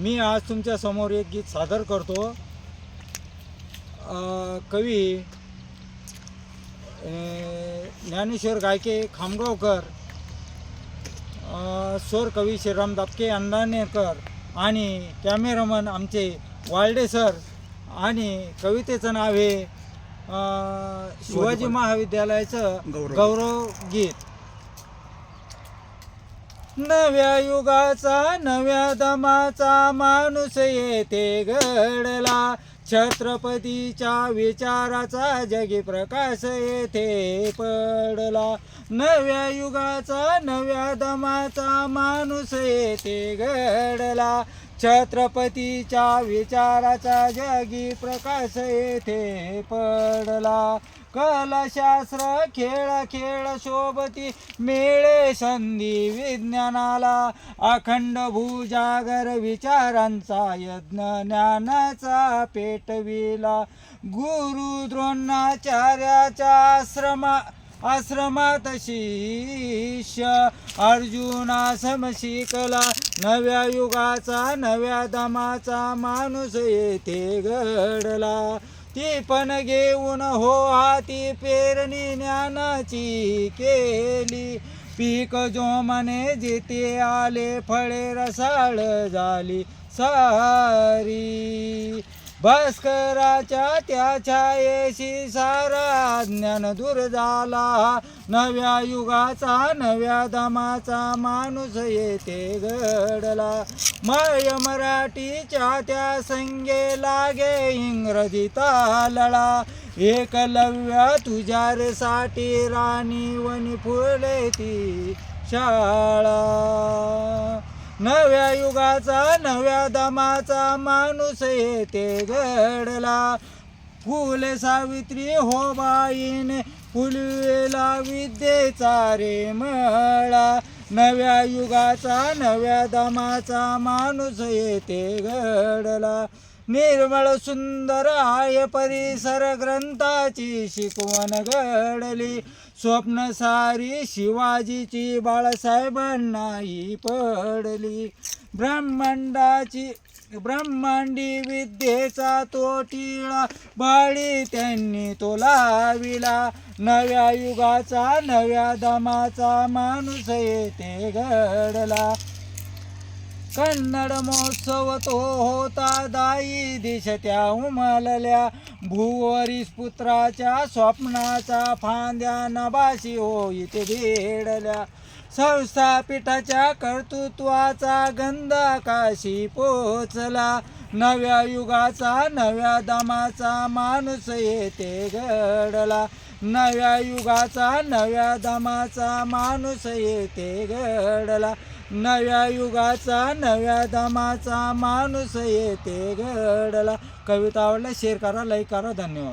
मी आज तुमच्यासमोर एक गीत सादर करतो. कवी ज्ञानेश्वर गायके खामगावकर स्वर कवी श्रीराम दापके अंदानेकर आणि कॅमेरामन आमचे वाल्डे सर आणि कवितेचं नाव आहे अ, शिवाजी महाविद्यालयाचं. गौरव गीत. नव्या युगाचा नव्या दमाचा माणूस येथे घडला. छत्रपतीच्या विचाराचा जगी प्रकाश येथे पडला. नव्या युगाचा नव्या दमाचा माणूस येथे घडला. छत्रपतीच्या विचाराचा जगी प्रकाश येथे पडला. कलाशास्त्र खेळ खेळ सोबती मेळे संधी विज्ञानाला अखंड भूजागर विचारांचा यज्ञ ज्ञानाचा पेटविला. गुरु द्रोणाचार्याच्या आश्रमा आश्रमात शिष्य अर्जुना शिकला. नव्या युगाचा नव्या दमाचा माणूस येथे घडला. ती पण घेऊन हो हाती पेरणी ज्ञानाची केली. पीक जोमाने जिथे आले फळे रसाळ झाली सारी. भास्कराच्या त्या छायेशी सारा ज्ञान दूर झाला. नव्या युगाचा नव्या दमाचा माणूस येथे घडला. मय मराठीच्या त्या संगे लागे इंग्रजीता लळा. एकलव्य तुझ्यासाठी राणी वनी फुले ती शाळा. नव्या युगाचा नव्या दमाचा माणूस येते घडला फुले सावित्री हो बाईने फुलवेला विद्येचा रे मळा. नव्या युगाचा नव्या दमाचा माणूस येते घडला निर्मळ सुंदर आहे परिसर ग्रंथाची शिकवण घडली स्वप्न सारी शिवाजीची बाळासाहेबांनाही पडली. ब्रह्मांडाची ब्रह्मांडी विद्येचा तो टिळा बाळी त्यांनी तो लाविला. नव्या युगाचा नव्या दमाचा माणूस येते घडला. कन्नड महोत्सव तो होता दाई दिशत्या उमलल्या. भुवरीस पुत्राच्या स्वप्नाचा फांद्या नबाशी होईत इथे भेडल्या. संस्थापीठाच्या कर्तृत्वाचा गंध काशी पोचला नव्या युगाचा नव्या दमाचा माणूस येते घडला. नव्या युगाचा नव्या दमाचा माणूस येते घडला. नव्या युगाचा नव्या दमाचा माणूस येते घडला. कविता आवडल्या शेअर करा लाईक करा. धन्यवाद.